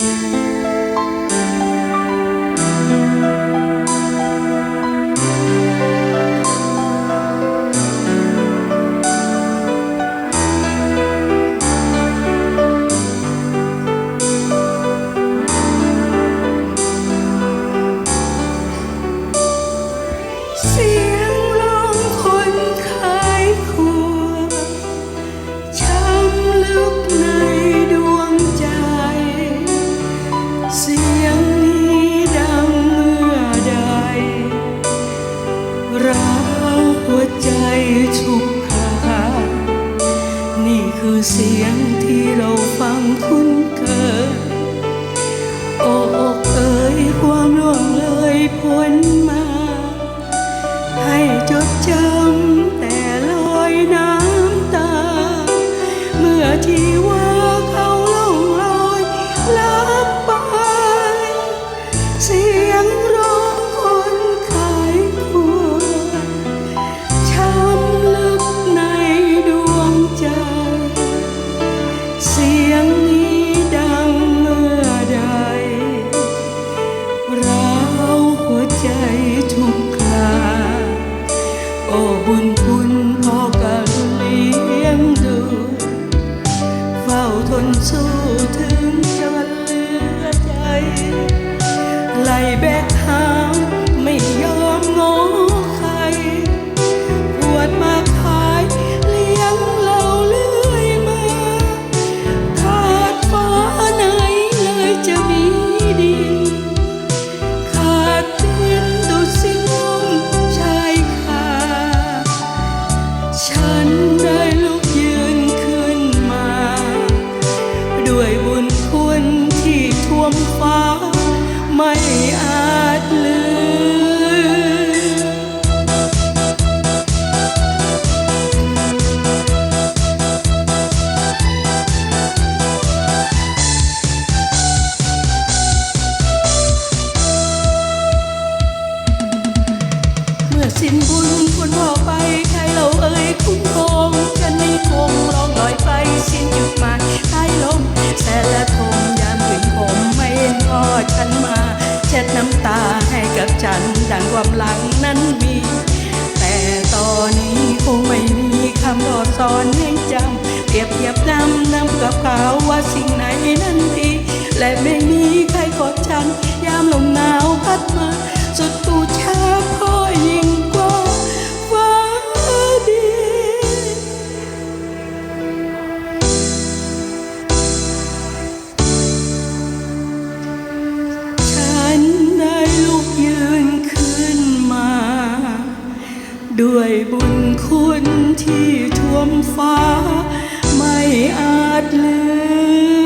Música 别处。าทนสู้ถึงจนเหลือใจไหลแบก ด้วยบุญคุณที่ท่วมฟ้า ดังความหลังนั้นมี แต่ตอนนี้คงไม่มีคำรอบสอนให้จำเปรียบเทียบน้ำน้ำกับเขาวว่าสิ่งไหนนั้นดี และไม่มีใครกดฉัน ยามลมหนาวพัด ด้วยบุญคุณที่ท่วมฟ้า ไม่อาจลืม